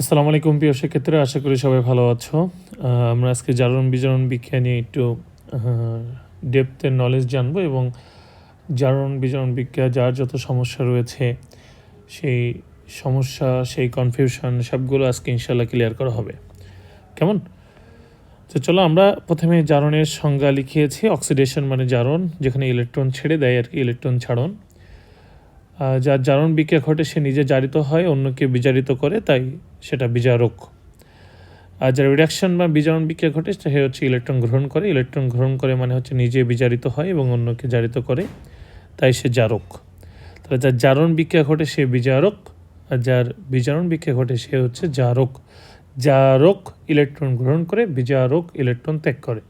আসসালামু আলাইকুম প্রিয় শিক্ষার্থীরা আশা করি সবাই ভালো আছো। আমরা আজকে জারণ বিজারণ বিজ্ঞান নিয়ে একটু ডেপথের নলেজ জানব এবং জারণ বিজারণ বিজ্ঞান যার যত সমস্যা রয়েছে, সেই সমস্যা, সেই কনফিউশন সবগুলো আজকে ইনশাল্লাহ ক্লিয়ার করা হবে। কেমন? তো চলো, আমরা প্রথমে জারণের সংজ্ঞা লিখিয়েছি অক্সিডেশন মানে জারণ যেখানে ইলেকট্রন ছেড়ে দেয় আর কি ইলেকট্রন ছাড়ন। যার জারণ বিক্রিয়া ঘটে সে নিজে জারিত হয়, অন্যকে বিজারিত করে, তাই সেটা বিজারক আর যার রিডাকশন বা বিজারণ বিক্রিয়া ঘটে, সে হচ্ছে ইলেকট্রন গ্রহণ করে। ইলেকট্রন গ্রহণ করে মানে হচ্ছে নিজে বিজারিত হয় এবং অন্যকে জারিত করে, তাই সে জারক। তাহলে যার জারণ বিক্রিয়া ঘটে, সে বিজারক আর যার বিজারণ বিক্রিয়া ঘটে, সে হচ্ছে জারক। জারক ইলেকট্রন গ্রহণ করে বিজারক ইলেকট্রন ত্যাগ করে।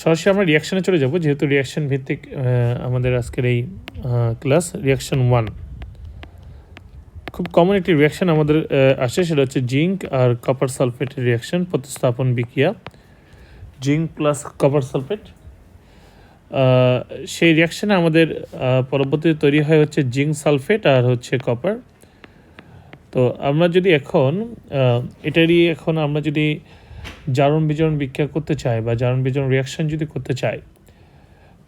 সরাসরি আমরা রিয়াকশানে চলে যাব, যেহেতু রিয়াকশন ভিত্তিক আমাদের আজকের এই ক্লাস রিয়াকশন ওয়ান খুব কমন একটি রিয়াকশন আমাদের আসে, সেটা হচ্ছে জিঙ্ক আর কপার সালফেটের রিয়াকশন প্রতিস্থাপন বিক্রিয়া। জিঙ্ক প্লাস কপার সালফেট সেই রিয়াকশানে আমাদের পরবর্তীতে তৈরি হয় হচ্ছে জিঙ্ক সালফেট আর হচ্ছে কপার তো আমরা যদি এখন এটারই এখন আমরা যদি জারণ বিজারণ বিক্রিয়া করতে চাই বা জারণ বিজারণ রিয়াকশন যদি করতে চাই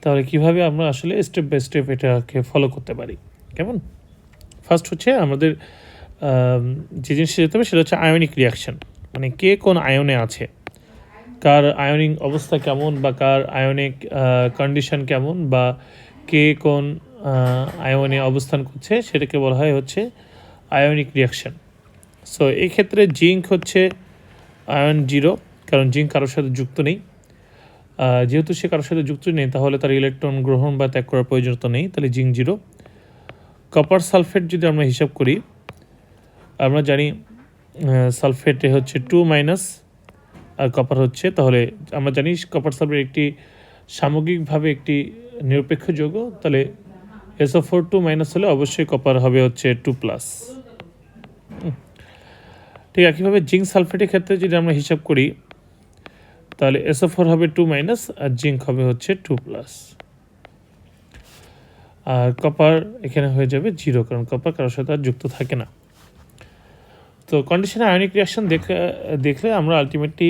তাহলে কীভাবে আমরা আসলে স্টেপ বাই স্টেপ এটাকে ফলো করতে পারি? কেমন? ফার্স্ট হচ্ছে আমাদের যে জিনিসটা যেতে হবে সেটা হচ্ছে আয়নিক রিয়াকশন মানে কে কোন আয়নে আছে? কার আয়নিক অবস্থা কেমন বা কার আয়নিক কন্ডিশন কেমন বা কে কোন আয়নে অবস্থান করছে সেটাকে বলা হয় হচ্ছে আয়নিক রিয়াকশন সো এই ক্ষেত্রে জিঙ্ক হচ্ছে আয়ন জিরো, কারণ জিঙ্ক কারোর সাথে যুক্ত নেই। যেহেতু সে কারোর সাথে যুক্ত নেই, তাহলে তার ইলেকট্রন গ্রহণ বা ত্যাগ করার প্রয়োজনীয়তা নেই, তাহলে জিঙ্ক জিরো। কপার সালফেট যদি আমরা হিসাব করি, আমরা জানি সালফেটে হচ্ছে টু মাইনাস, আর কপার হচ্ছে, তাহলে আমরা জানি কপার সালফেট একটি সামগ্রিকভাবে একটি নিরপেক্ষ যৌগ, তাহলে এসও ফোর টু মাইনাস হলে অবশ্যই কপার হবে হচ্ছে টু প্লাস। ঠিক একইভাবে জিঙ্ক সালফেটের ক্ষেত্রে যদি আমরা হিসাব করি, তাহলে এসও ফোর হবে টু মাইনাস আর জিঙ্ক হবে হচ্ছে টু প্লাস আর কপার এখানে হয়ে যাবে জিরো কারণ কপার কারোর সাথে আর যুক্ত থাকে না। তো কন্ডিশনে আয়নিক রিয়াকশন দেখে, দেখলে আমরা আলটিমেটলি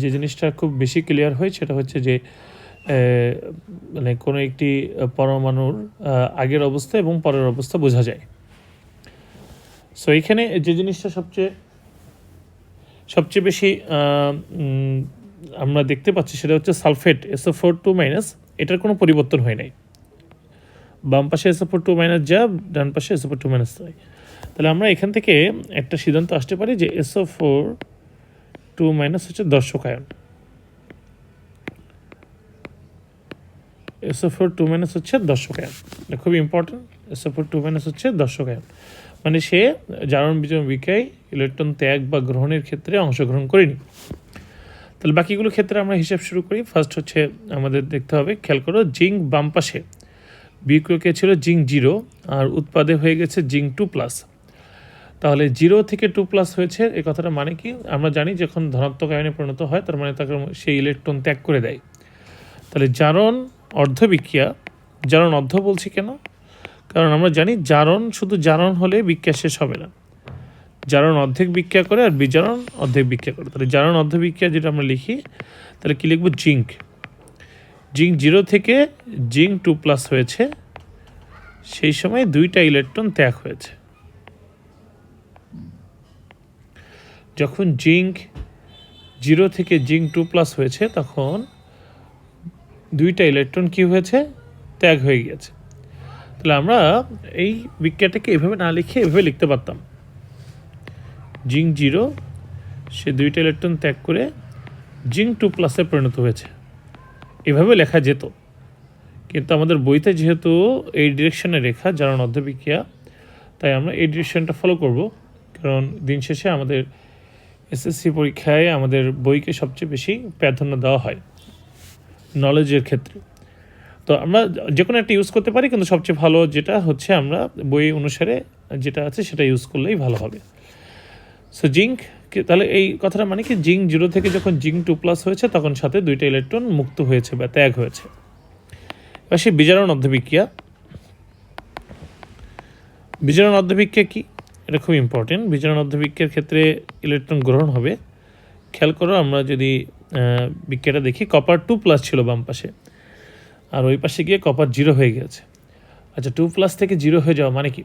যে জিনিসটা খুব বেশি ক্লিয়ার হয় সেটা হচ্ছে যে মানে কোনো একটি পরমাণুর আগের অবস্থা এবং পরের অবস্থা বোঝা যায়। সো এখানে যে জিনিসটা সবচেয়ে সবচেয়ে বেশি আমরা দেখতে পাচ্ছি সেটা হচ্ছে sulphate SO four two minus এটার কোনো পরিবর্তন হয় নাই। বাম পাশে এসও ফোর টু মাইনাস যা, ডান পাশে এসও ফোর টু মাইনাস তাই। তাহলে আমরা এখান থেকে একটা সিদ্ধান্ত আসতে পারি যে এসও ফোর টু মাইনাস হচ্ছে দর্শক আয়ন এসও ফোর টু মাইনাস হচ্ছে দর্শক আয়ন এটা খুবই ইম্পর্টেন্ট ফোর টু মাইনাস হচ্ছে দর্শক আয়ন মানে সে জারণ বিজারণ বিক্রিয়ায় ইলেকট্রন ত্যাগ বা গ্রহণের ক্ষেত্রে অংশগ্রহণ করেনি। তাহলে বাকিগুলো ক্ষেত্রে আমরা হিসাব শুরু করি। ফার্স্ট হচ্ছে আমাদের দেখতে হবে, খেয়াল করো, জিঙ্ক বাম পাশে। বিক্রয়কে ছিল? Zinc zero. আর উৎপাদে হয়ে গেছে জিঙ্ক টু প্লাস তাহলে জিরো থেকে টু প্লাস হয়েছে, এ কথাটা মানে কি? আমরা জানি যখন ধনাত্মক আয়নে পরিণত হয়, তার মানে তাকে সেই ইলেকট্রন ত্যাগ করে দেয়। তাহলে জারণ অর্ধবিক্রিয়া, জারণ অর্ধ বলছি কেন? কারণ আমরা জানি জারণ শুধু জারণ হলে বিক্রিয়া শেষ হবে না। জারণ অর্ধেক বিক্রিয়া করে আর বিজারণ অর্ধেক বিক্রিয়া করে। তাহলে জারণ অর্ধ বিক্রিয়া যেটা আমরা লিখি, তাহলে কী লিখব? জিঙ্ক। জিঙ্ক জিরো থেকে জিঙ্ক টু প্লাস হয়েছে। সেই সময় দুইটা ইলেকট্রন ত্যাগ হয়েছে। যখন জিঙ্ক জিরো থেকে জিঙ্ক টু প্লাস হয়েছে, তখন দুইটা ইলেকট্রন কি হয়েছে? ত্যাগ হয়ে গিয়েছে। তাহলে আমরা এই বিক্রিয়াটাকে এভাবে না লিখে এভাবে লিখতে পারতাম। জিঙ্ক জিরো, সে দুইটা ইলেকট্রন ত্যাগ করে জিঙ্ক টু প্লাসে পরিণত হয়েছে। এভাবে লেখা যেত। কিন্তু আমাদের বইতে যেহেতু এই ডিরেকশনে রেখা, যারা অর্ধবিক্রিয়া তাই আমরা এই ডিরেকশনটা ফলো করব। কারণ দিন শেষে আমাদের এসএসসি পরীক্ষায় আমাদের বইকে সবচেয়ে বেশি প্রাধান্য দেওয়া হয়। নলেজের ক্ষেত্রে। তো আমরা যে কোনো একটা ইউজ করতে পারি, কিন্তু সবচেয়ে ভালো যেটা হচ্ছে আমরা বই অনুসারে যেটা আছে সেটা ইউজ করলেই ভালো হবে। সো জিঙ্ক তাহলে এই কথাটা মানে কি? জিঙ্ক জিরো থেকে যখন জিঙ্ক টু প্লাস হয়েছে, তখন সাথে দুইটা ইলেকট্রন মুক্ত হয়েছে বা ত্যাগ হয়েছে। এবার সেই বিজারণ অর্ধবিক্রিয়া। বিজারণ অর্ধবিক্রিয়া কি? এটা খুব ইম্পর্টেন্ট বিজারণ অর্ধবিক্ষের ক্ষেত্রে ইলেকট্রন গ্রহণ হবে। খেয়াল করো, আমরা যদি বিক্রিয়াটা দেখি কপার টু প্লাস ছিল বাম পাশে। আর ওই পাশে গিয়ে কপার জিরো হয়ে গেছে। আচ্ছা টু প্লাস থেকে জিরো হয়ে যাওয়া মানে কি?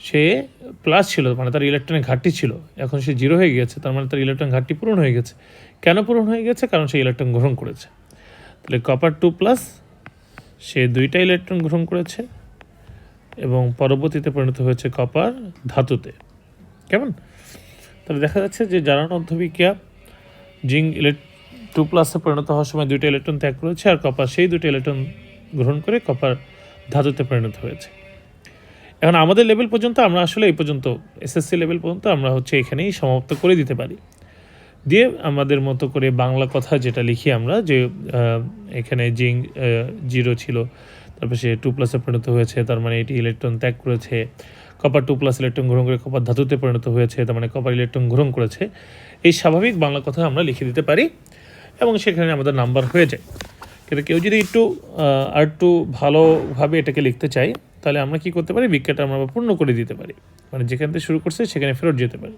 সে প্লাস ছিল মানে তার ইলেকট্রনের ঘাটতি ছিল। এখন সে জিরো হয়ে গেছে, তার মানে তার ইলেকট্রন ঘাটতি পূরণ হয়ে গেছে। কেন পূরণ হয়ে গেছে? কারণ সে ইলেকট্রন গ্রহণ করেছে। তাহলে কপার টু প্লাস সে দুইটা ইলেকট্রন গ্রহণ করেছে এবং পরবর্তীতে পরিণত হয়েছে কপার ধাতুতে। কেমন? তাহলে দেখা যাচ্ছে যে জারণ অধ্যবিক্রিয়া, জিঙ্ক ইলেক টু প্লাসে পরিণত হওয়ার সময় দুইটা ইলেকট্রন ত্যাগ করেছে আর কপার সেই দুটো ইলেকট্রন গ্রহণ করে কপার ধাতুতে পরিণত হয়েছে। এখন আমাদের লেভেল পর্যন্ত আমরা আসলে এই পর্যন্ত এসএসসি লেভেল পর্যন্ত আমরা হচ্ছে এখানেই সমাপ্ত করে দিতে পারি। দিয়ে আমাদের মতো করে বাংলা কথা যেটা লিখি আমরা যে এখানে জিং জিরো ছিল, তারপর সে টু প্লাসে পরিণত হয়েছে, তার মানে এটি ইলেকট্রন ত্যাগ করেছে। কপার টু প্লাস ইলেকট্রন গ্রহণ করে কপার ধাতুতে পরিণত হয়েছে, তার মানে কপার ইলেকট্রন গ্রহণ করেছে। এই স্বাভাবিক বাংলা কথা আমরা লিখে দিতে পারি এবং সেখানে আমাদের নাম্বার হয়ে যায় কিন্তু কেউ যদি একটু আর একটু ভালোভাবে এটাকে লিখতে চাই তাহলে আমরা কি করতে পারি? বিজ্ঞাটা আমরা পূর্ণ করে দিতে পারি। মানে যেখান থেকে শুরু করছে, সেখানে ফেরত যেতে পারি।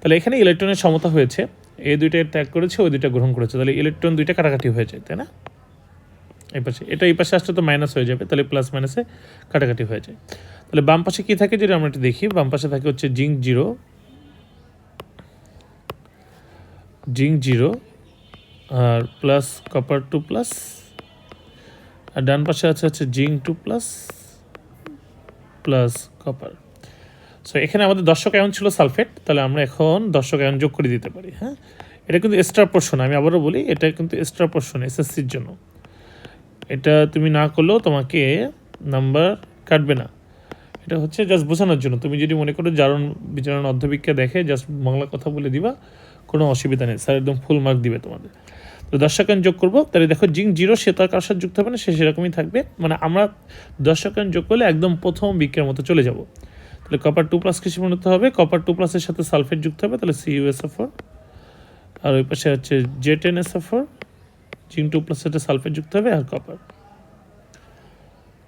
তাহলে এখানে ইলেকট্রনের সমতা হয়েছে। এই দুইটা ত্যাগ করেছে, ওই দুইটা গ্রহণ করেছে। তাহলে ইলেকট্রন দুইটা কাটাকাটি হয়ে যায়, তাই না? এই পাশে, এটা এই পাশে আসলে তো মাইনাস হয়ে যাবে, তাহলে প্লাস মাইনাসে কাটাকাটি হয়ে যায়। তাহলে বাম পাশে কী থাকে যদি আমরা একটু দেখি? বাম পাশে থাকে হচ্ছে জিঙ্ক জিরো জিঙ্ক জিরো আর প্লাস কপার টু প্লাস আর ডান পাশে আছে হচ্ছে zinc two plus plus copper so এখানে আমাদের দর্শক আয়ন ছিল সালফেট তাহলে আমরা এখন দর্শক আয়ন যোগ করে দিতে পারি হ্যাঁ? এটা কিন্তু এক্সট্রা পোর্শন আমি আবারও বলি, এটা কিন্তু এক্সট্রা পোর্শন এসএসসির জন্য। এটা তুমি না করলেও তোমাকে নাম্বার কাটবে না। এটা হচ্ছে জাস্ট বোঝানোর জন্য। তুমি যদি মনে করো জারণ বিচারণ অর্ধবিজ্ঞা দেখে জাস্ট বাংলা কথা বলে দিবা, কোনো অসুবিধা নেই। স্যার একদম ফুল মার্ক দিবে তোমাদের। তো দর্শকায়ন যোগ করব। তাহলে দেখো জিং জিরো, সে তার কার সাথে যুক্ত হবে না, সে সেরকমই থাকবে। মানে আমরা দর্শকায়ন যোগ করলে একদম প্রথম বিক্রিয়ার মতো চলে যাব। তাহলে কপার টু প্লাস কিছু মনে হবে। কপার টু প্লাসের সাথে সালফেট যুক্ত হবে, তাহলে সি ইউএসএ ফোর আর ওই পাশে হচ্ছে J ten S four zinc two প্লাসের সাথে সালফেট যুক্ত হবে আর কপার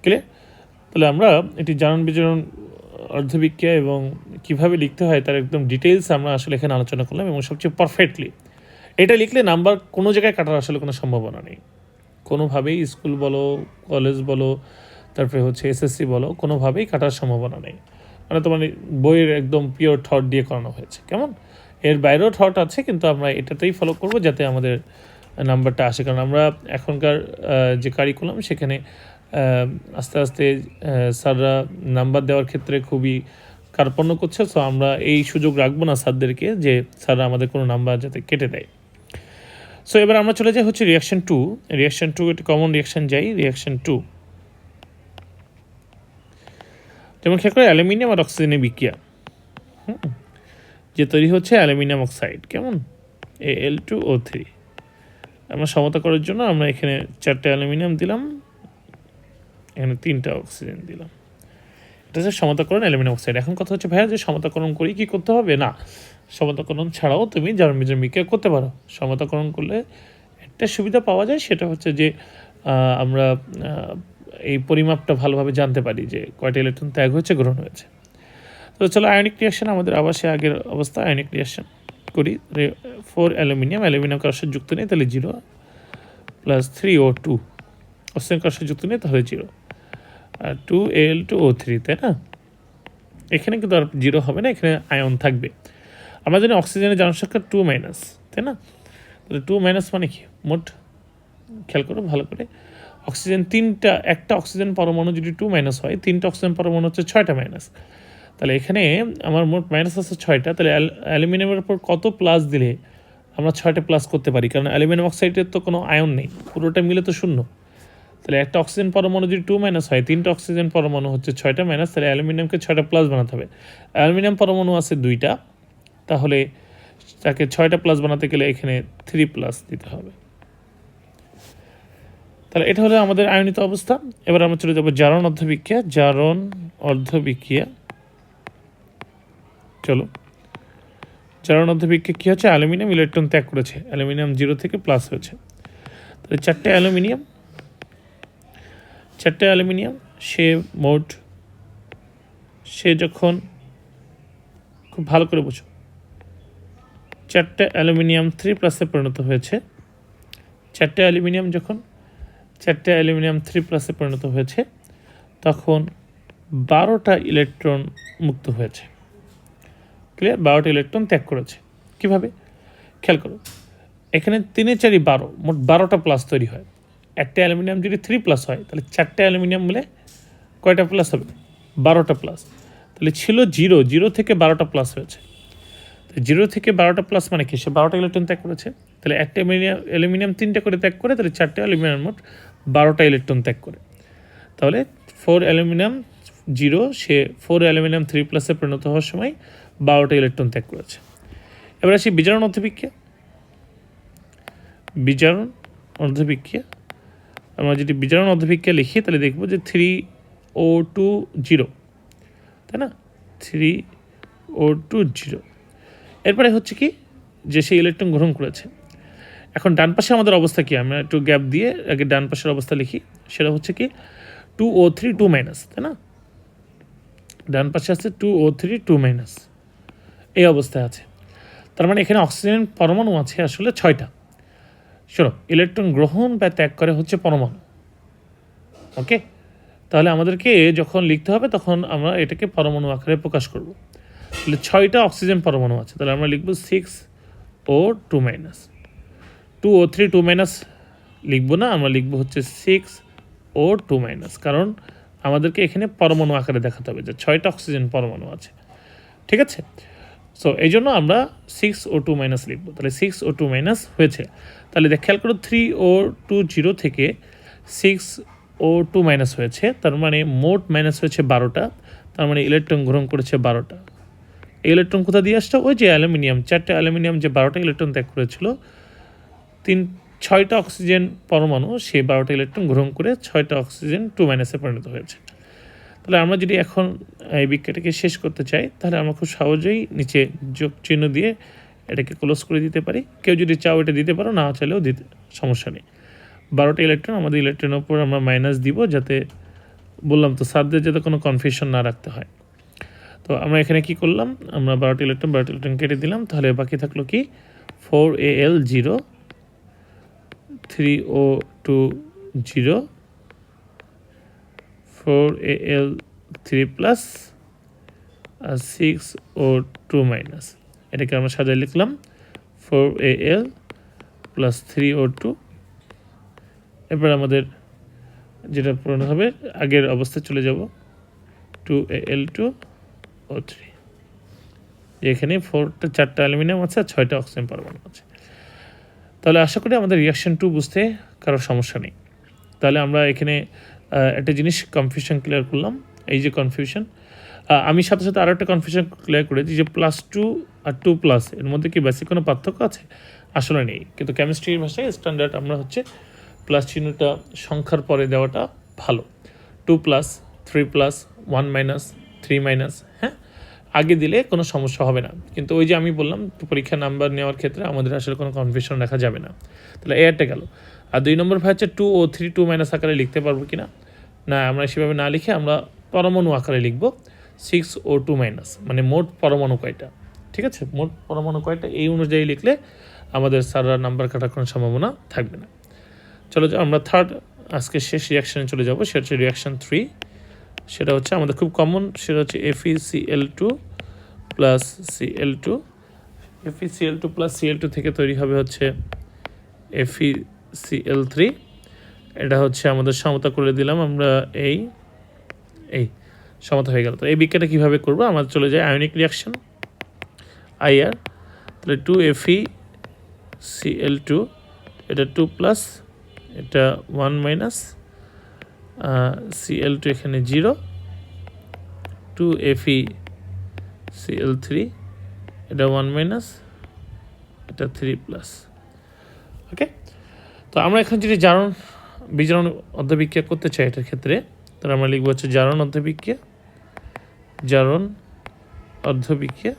ক্লিয়ার তাহলে আমরা এটি জারণ বিজারণ অর্ধবিক্রিয়া এবং কীভাবে লিখতে হয় তার একদম ডিটেলস আমরা আসলে এখানে আলোচনা করলাম এবং সবচেয়ে পারফেক্টলি এটা লিখলে নাম্বার কোনো জায়গায় কাটার আসলে কোনো সম্ভাবনা নেই। কোনোভাবেই স্কুল বলো, কলেজ বলো, তারপরে হচ্ছে এসএসসি বলো, কোনোভাবেই কাটার সম্ভাবনা নেই। মানে তোমার বইয়ের একদম পিওর থট দিয়ে করানো হয়েছে, কেমন? এর বাইরেও থট আছে, কিন্তু আমরা এটাতেই ফলো করব যাতে আমাদের নাম্বারটা আসে। কারণ আমরা এখনকার যে কারিকুলাম সেখানে আস্তে আস্তে স্যাররা নাম্বার দেওয়ার ক্ষেত্রে খুবই কার্পণ্য করছে। সো আমরা এই সুযোগ রাখব না স্যারদেরকে যে স্যাররা আমাদের কোনো নাম্বার যাতে কেটে দেয়। সো এবার আমরা চলে যাই হচ্ছে রিয়াকশন টু রিয়াকশন টু একটি কমন রিয়াকশন যাই। রিয়াকশন টু যেমন খেয়াল করে, অ্যালুমিনিয়াম আর অক্সিজেনের বিক্রিয়া। যে তৈরি হচ্ছে অ্যালুমিনিয়াম অক্সাইড। কেমন? এ এল টু ও থ্রি আমরা সমতা করার জন্য আমরা এখানে চারটে অ্যালুমিনিয়াম দিলাম। এখানে তিনটা অক্সিজেন দিলাম। এটা হচ্ছে সমতাকরণ অ্যালুমিনিয়াম অক্সাইড। এখন কথা হচ্ছে, ভাইয়া, যে সমতাকরণ করেই কি করতে হবে? না। সমতাকরণ ছাড়াও তুমি জার্মিজার বিক্রিয়া করতে পারো। সমতাকরণ করলে একটা সুবিধা পাওয়া যায়, সেটা হচ্ছে যে আমরা এই পরিমাপটা ভালোভাবে জানতে পারি যে কয়টা ইলেকট্রন ত্যাগ হয়েছে, গ্রহণ হয়েছে। তো চলো, আয়নিক রিয়াকশন আমাদের আবার সে আগের অবস্থা, আয়নিক রিয়াকশন করি। ফোর অ্যালুমিনিয়াম অ্যালুমিনিয়াম কারোর সাথে যুক্ত নেই, তাহলে zero plus three O two oxygen কারোর সাথে যুক্ত নেই, তাহলে জিরো আর two L two O three তাই না? এখানে কিন্তু আর জিরো হবে না, এখানে আয়ন থাকবে। আমরা জানি অক্সিজেনের জনসংখ্যা টু মাইনাস তাই না? তাহলে টু মাইনাস মানে কি? মোট খেয়াল করো ভালো করে। অক্সিজেন তিনটা, একটা অক্সিজেন পরমাণু যদি টু মাইনাস হয়, তিনটা অক্সিজেন পরমাণু হচ্ছে ছয়টা মাইনাস তাহলে এখানে আমার মোট মাইনাস আছে ছয়টা, তাহলে অ্যাল- অ্যালুমিনিয়ামের উপর কত প্লাস দিলে আমরা ছয়টা প্লাস করতে পারি? কারণ অ্যালুমিনিয়াম অক্সাইডের তো কোনো আয়ন নেই, পুরোটা মিলে তো শূন্য। তাহলে একটা অক্সিজেন পরমাণু যদি টু মাইনাস হয়, তিনটা অক্সিজেন পরমাণু হচ্ছে ছয়টা মাইনাস তাহলে অ্যালুমিনিয়ামকে ছয়টা প্লাস বানাতে হবে। অ্যালুমিনিয়াম পরমাণু আছে দুইটা তাহলে তাকে ছয়টা প্লাস বানাতে গেলে এখানে থ্রি প্লাস দিতে হবে। তাহলে এটা হলো আমাদের আয়নিত অবস্থা। এবার আমরা চলে যাব জারণ অর্ধবিক্রিয়া। জারণ অর্ধবিক্রিয়া। চলো। জারণ অর্ধবিক্রিয়া কী হচ্ছে? অ্যালুমিনিয়াম ইলেকট্রন ত্যাগ করেছে। অ্যালুমিনিয়াম জিরো থেকে প্লাস হয়েছে। তাহলে চারটে অ্যালুমিনিয়াম চারটে অ্যালুমিনিয়াম, সে মোট, সে যখন খুব ভালো করে বুঝো চারটে অ্যালুমিনিয়াম থ্রি প্লাসে পরিণত হয়েছে। চারটে অ্যালুমিনিয়াম যখন, চারটে অ্যালুমিনিয়াম থ্রি প্লাসে পরিণত হয়েছে, তখন বারোটা ইলেকট্রন মুক্ত হয়েছে। ক্লিয়ার বারোটা ইলেকট্রন ত্যাগ করেছে। কীভাবে? খেয়াল করো, এখানে তিনে চারি বারো, মোট বারোটা প্লাস তৈরি হয়। একটা অ্যালুমিনিয়াম যদি থ্রি প্লাস হয়, তাহলে চারটে অ্যালুমিনিয়াম মিলে কয়টা প্লাস হবে? বারোটা প্লাস। তাহলে ছিল জিরো জিরো থেকে বারোটা প্লাস হয়েছে। জিরো থেকে বারোটা প্লাস মানে কি? সে বারোটা ইলেকট্রন ত্যাগ করেছে। তাহলে একটা অ্যালুমিনিয়াম অ্যালুমিনিয়াম তিনটে করে ত্যাগ করে, তাহলে চারটে অ্যালুমিনিয়াম মোট বারোটা ইলেকট্রন ত্যাগ করে। তাহলে ফোর অ্যালুমিনিয়াম জিরো সে ফোর অ্যালুমিনিয়াম থ্রি প্লাসে পরিণত হওয়ার সময় বারোটা ইলেকট্রন ত্যাগ করেছে। এবার আসি বিজারণ অর্ধবিক্রিয়া। বিজারণ অর্ধবিক্রিয়া। আমরা যদি বিজারণ অর্ধবিক্রিয়া লিখি, তাহলে দেখব যে থ্রি ও টু জিরো তাই না? থ্রি ও টু জিরো এরপরে হচ্ছে কি যে সেই ইলেকট্রন গ্রহণ করেছে। এখন ডান পাশে আমাদের অবস্থা কি? আমরা একটু গ্যাপ দিয়ে আগে ডান পাশের অবস্থা লিখি। সেটা হচ্ছে কি two O three two minus তাই না? ডান পাশে আছে two O three two minus এই অবস্থায় আছে। তার মানে এখানে অক্সিজেন পরমাণু আছে আসলে ছয়টা। শোনো ইলেকট্রন গ্রহণ বা ত্যাগ করে হচ্ছে পরমাণু। ওকে তাহলে আমাদেরকে যখন লিখতে হবে, তখন আমরা এটাকে পরমাণু আকারে প্রকাশ করব। তাহলে ছয়টা অক্সিজেন পরমাণু আছে। তাহলে আমরা লিখব six O two minus two O three two minus লিখব না, আমরা লিখব হচ্ছে সিক্স ও টু মাইনাস কারণ আমাদেরকে এখানে পরমাণু আকারে দেখাতে হবে যে ছয়টা অক্সিজেন পরমাণু আছে। ঠিক আছে? সো এই জন্য আমরা সিক্স ও টু মাইনাস লিখব। তাহলে সিক্স ও টু মাইনাস হয়েছে। তাহলে দেখ, খেয়াল করো থ্রি ও টু জিরো থেকে সিক্স ও টু মাইনাস হয়েছে। তার মানে মোট মাইনাস হয়েছে বারোটা। তার মানে ইলেকট্রন গ্রহণ করেছে বারোটা। ইলেকট্রন কোথা দিয়ে আসছে? ওই যে অ্যালুমিনিয়াম, চারটে অ্যালুমিনিয়াম যে বারোটা ইলেকট্রন ত্যাগ করেছিল, তিন, ছয়টা অক্সিজেন পরমাণু, সেই বারোটা ইলেকট্রন গ্রহণ করে ছয়টা অক্সিজেন টু মাইনাসে পরিণত হয়েছে। তাহলে আমরা যদি এখন এই বিক্রিয়াটাকে শেষ করতে চাই, তাহলে আমরা খুব সহজেই নিচে যোগ চিহ্ন দিয়ে এটাকে ক্লোজ করে দিতে পারি। কেউ যদি চাও এটা দিতে পারো, না চাইলেও দিতে, সমস্যা নেই। বারোটা ইলেকট্রন, আমাদের ইলেকট্রনের উপর আমরা মাইনাস দিব যাতে বললাম তো সারদের যাতে কোনো কনফিউশন না রাখতে হয়। তো আমরা এখানে কি করলাম? আমরা বারোটা ইলেকট্রন বারোটা ইলেকট্রন কেটে দিলাম। তাহলে বাকি থাকল কি? Four A L zero three O two zero four A L three plus R six O two minus এটাকে আমরা সাজায় লিখলাম four A L plus three O two এরপর আমাদের যেটা পূরণ হবে, আগের অবস্থায় চলে যাব two A L two O three এখানে ফোরটা চারটা অ্যালুমিনিয়াম আছে আর ছয়টা অক্সিজেন পরমাণু আছে। তাহলে আশা করি আমাদের রিয়াকশন টু বুঝতে কারও সমস্যা নেই। তাহলে আমরা এখানে একটা জিনিস কনফিউশন ক্লিয়ার করলাম। এই যে কনফিউশন আমি সাথে সাথে আরও একটা কনফিউশন ক্লিয়ার করেছি যে প্লাস টু আর টু প্লাস এর মধ্যে কি বেসিক কোনো পার্থক্য আছে? আসলে নেই। কিন্তু কেমিস্ট্রির ভাষায় স্ট্যান্ডার্ড আমরা হচ্ছে প্লাস চিহ্নটা সংখ্যার পরে দেওয়াটা ভালো। Two plus three plus one minus three minus আগে দিলে কোনো সমস্যা হবে না। কিন্তু ওই যে আমি বললাম পরীক্ষা নাম্বার নেওয়ার ক্ষেত্রে আমাদের আসলে কোনো কনফিউশন রাখা যাবে না। তাহলে এ একটা গেল। আর দুই নম্বর ভাই হচ্ছে two O three two minus আকারে লিখতে পারব কি না না আমরা সেভাবে না লিখে আমরা পরমাণু আকারে লিখব। সিক্স ও টু মাইনাস মানে মোট পরমাণু কয়টা? ঠিক আছে? মোট পরমাণু কয়টা? এই অনুযায়ী লিখলে আমাদের সারা নাম্বার কাটার কোনো সম্ভাবনা থাকবে না। চলো আমরা থার্ড আজকে শেষ রিয়াকশানে চলে যাব। সেটা হচ্ছে রিয়াকশান থ্রি সেটা হচ্ছে আমাদের খুব কমন সেটা হচ্ছে FE CL two plus CL two FE CL two plus CL two থেকে তৈরি হবে হচ্ছে এফই সিএল থ্রি এটা হচ্ছে আমাদের সমতা করে দিলাম, আমরা এই এই সমতা হয়ে গেল। তো এই বিক্রিয়াটা কীভাবে করব? আমাদের চলে যায় আয়নিক রিয়াকশন আইআর তাহলে টু এফই সিএল টু এটা টু প্লাস এটা ওয়ান মাইনাস সিএল টু এখানে zero two FE CL three এটা ওয়ান মাইনাস এটা থ্রি প্লাস ওকে তো আমরা এখন যদি জারণ, বিজারণ অর্ধবিক্রিয়া করতে চাই এটার ক্ষেত্রে, তাহলে আমরা লিখব হচ্ছে জারণ অর্ধবিক্রিয়া জারণ অর্ধবিক্রিয়া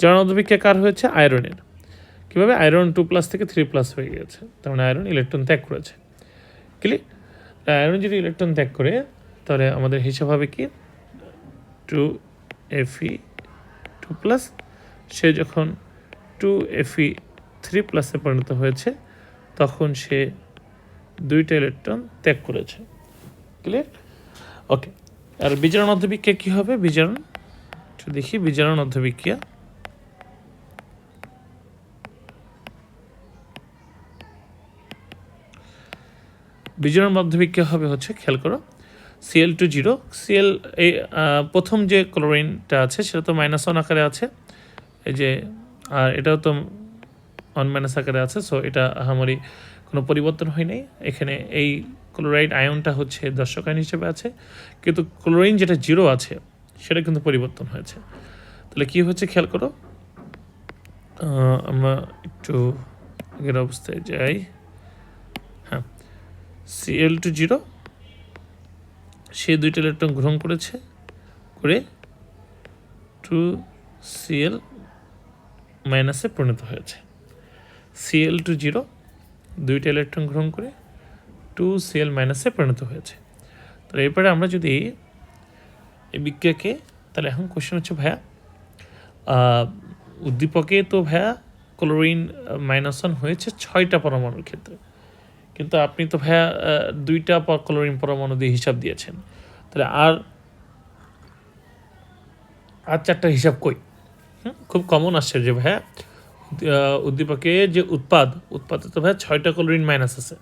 জারণ অর্ধবিক্রিয়া কার হয়েছে? আয়রনের। কীভাবে আয়রন টু প্লাস থেকে থ্রি প্লাস হয়ে গেছে তার মানে আয়রন ইলেকট্রন ত্যাগ করেছে। ক্লিয়ার আয়রন যদি ইলেকট্রন ত্যাগ করে, তাহলে আমাদের হিসাব হবে কি? টু এফি টু প্লাস সে যখন টু এফি থ্রি প্লাসে পরিণত হয়েছে, তখন সে দুইটা ইলেকট্রন ত্যাগ করেছে। ক্লিয়ার ওকে আর বিজারণ অধ্যবিক্রিয়া কী হবে? বিজারণ দেখি, বিজারণ অধ্যবিক্রিয়া। বিজারণ অধ্যবিক্রিয়া হবে হচ্ছে? খেয়াল করো। সিএল টু জিরো সিএল এই প্রথম যে ক্লোরিনটা আছে, সেটা তো মাইনাস ওয়ান আকারে আছে। এই যে, আর এটাও তো ওয়ান মাইনাস আকারে আছে সো এটা আহামরি কোনো পরিবর্তন হয় নাই। এখানে এই ক্লোরাইড আয়নটা হচ্ছে দর্শক আয়ন হিসেবে আছে। কিন্তু ক্লোরিন যেটা জিরো আছে, সেটা কিন্তু পরিবর্তন হয়েছে। তাহলে কি হচ্ছে খেয়াল করো? আমরা একটু আগের অবস্থায় যাই। সিএল টু জিরো সে দুইটা ইলেকট্রন গ্রহণ করেছে, করে টু সিএল মাইনাসে পরিণত হয়েছে। সিএল টু জিরো দুইটা ইলেকট্রন গ্রহণ করে টু সিএল মাইনাসে পরিণত হয়েছে। তাহলে এরপরে আমরা যদি এই বিক্রিয়াকে, তাহলে এখন কোশ্চেন হচ্ছে, ভাইয়া উদ্দীপকে তো ভাইয়া ক্লোরিন মাইনাস ওয়ান হয়েছে ছয়টা পরমাণুর ক্ষেত্রে। কিন্তু আপনি তো ভাইয়া দুইটা ক্লোরিন পরমাণু দিয়ে হিসাব দিয়েছেন। তাহলে আর আর চারটা হিসাব কই? খুব কমন আসছে যে ভাইয়া উদ্দীপকে যে উৎপাদ, উৎপাদে তো ভাইয়া ছয়টা ক্লোরিন মাইনাস আছে।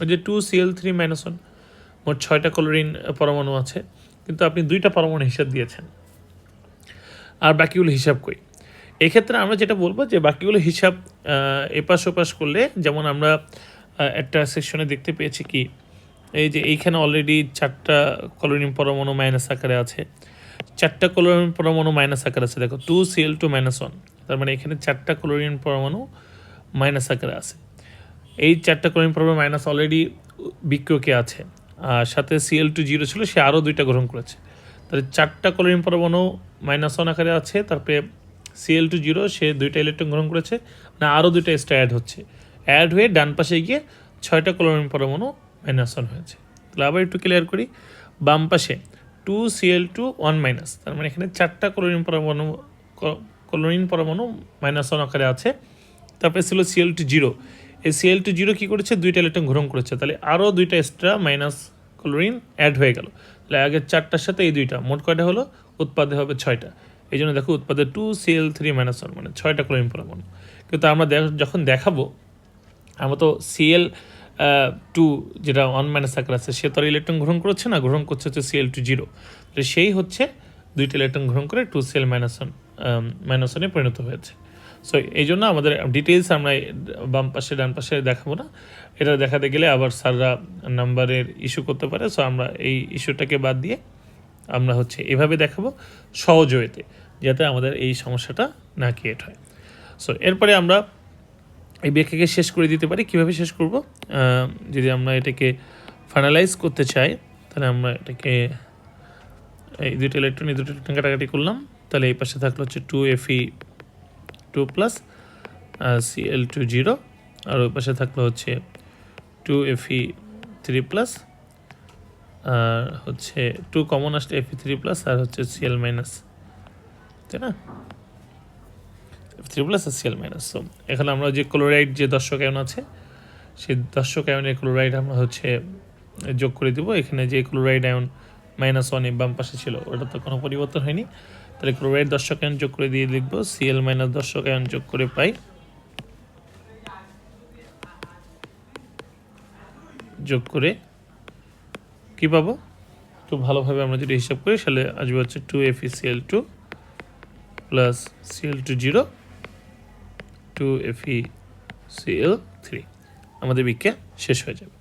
ওই যে two CL three minus one মোট ছয়টা ক্লোরিন পরমাণু আছে। কিন্তু আপনি দুইটা পরমাণু হিসাব দিয়েছেন। আর বাকিগুলো হিসাব কই? এক্ষেত্রে আমরা যেটা বলব যে বাকিগুলো হিসাব এপাশ ওপাশ করলে যেমন আমরা একটা সেকশনে দেখতে পেয়েছি কি, এই যে এইখানে অলরেডি চারটা ক্লোরিন পরমাণু মাইনাস আকারে আছে। চারটা ক্লোরিন পরমাণু মাইনাস আকারে আছে। দেখো two CL two minus one তার মানে এখানে চারটা ক্লোরিন পরমাণু মাইনাস আকারে আছে। এই চারটা ক্লোরিন পরমাণু মাইনাস অলরেডি বিক্রয়কে আছে, আর সাথে সিএল টু জিরো ছিল, সে আরও দুইটা গ্রহণ করেছে। তাহলে চারটা ক্লোরিন পরমাণু মাইনাস ওয়ান আকারে আছে, তারপরে সিএল টু জিরো সে দুইটা ইলেকট্রন গ্রহণ করেছে না আরও দুইটা এক্সট্রা অ্যাড হচ্ছে। অ্যাড হয়ে ডান পাশে গিয়ে ছয়টা ক্লোরিন পরমাণু মাইনাস ওয়ান হয়েছে। তাহলে আবার একটু ক্লিয়ার করি। বাম পাশে two CL two one minus তার মানে এখানে চারটা ক্লোরিন পরমাণু ক্লোরিন পরমাণু মাইনাস আকারে আছে। তারপরে ছিল সিএল টু জিরো এই সিএল টু জিরো কী করেছে? দুইটা ইলেকট্রন গ্রহণ করেছে। তাহলে আরও দুইটা এক্সট্রা মাইনাস ক্লোরিন অ্যাড হয়ে গেল। তাহলে আগের চারটার সাথে এই দুইটা, মোট কয়টা হলো? উৎপাদে হবে ছয়টা। এই জন্য দেখো উৎপাদে two CL three minus one মানে ছয়টা ক্লোরিন পরমাণু। কিন্তু আমরা যখন দেখাবো আমরা তো সিএল টু যেটা ওয়ান মাইনাস আকার আছে, সে তো আর ইলেকট্রন গ্রহণ করছে না গ্রহণ করছে হচ্ছে সিএল টু জিরো তাহলে সেই হচ্ছে দুইটা ইলেকট্রন গ্রহণ করে two CL minus one minus ওয়ানে পরিণত হয়েছে। সো এই জন্য আমাদের ডিটেলস আমরা বাম পাশে, ডান পাশে দেখাবো না। এটা দেখাতে গেলে আবার স্যাররা নাম্বারের ইস্যু করতে পারে। সো আমরা এই ইস্যুটাকে বাদ দিয়ে আমরা হচ্ছে এভাবে দেখাবো সহজ ওয়েতে, যাতে আমাদের এই সমস্যাটা না ক্রিয়েট হয়। সো এরপরে আমরা এই ব্যাখ্যাকে শেষ করে দিতে পারি। কীভাবে শেষ করব? যদি আমরা এটাকে ফাইনালাইজ করতে চাই, তাহলে আমরা এটাকে, এই দুটো ইলেকট্রন এই দুটো ইলেকট্রন কাটাকাটি করলাম। তাহলে এই পাশে থাকল হচ্ছে two FE two plus C L two zero আর ওই পাশে থাকল হচ্ছে টু এফই থ্রি প্লাস আর হচ্ছে টু কমন আসলে এফি থ্রি প্লাস আর হচ্ছে সিএল মাইনাস তাই না? থ্রি প্লাস আর সিএল মাইনাস সো এখানে আমরা যে ক্লোরাইড যে দর্শক আয়ন আছে, সেই দর্শক আয়নের ক্লোরাইড আমরা হচ্ছে যোগ করে দিব। এখানে যে ক্লোরাইড আয়ন মাইনাস ওয়ান বাম পাশে ছিল, ওটা তো কোনো পরিবর্তন হয়নি। তাহলে ক্লোরাইড দর্শক আয়ন যোগ করে দিয়ে লিখব সিএল মাইনাস দর্শক আয়ন যোগ করে পাই। যোগ করে কি পাবো? একটু ভালোভাবে আমরা যদি হিসাব করি, তাহলে আসবে হচ্ছে two F CL two plus CL two zero two FE CL three আমাদের বিক্রিয়া শেষ হয়ে যাবে।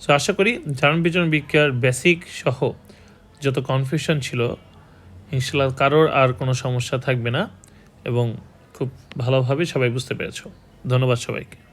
সো আশা করি জারণ বিজন বিক্রিয়ার বেসিক সহ যত কনফিউশন ছিল ইনশাল্লাহ কারোর আর কোনো সমস্যা থাকবে না এবং খুব ভালোভাবে সবাই বুঝতে পেরেছ। ধন্যবাদ সবাইকে।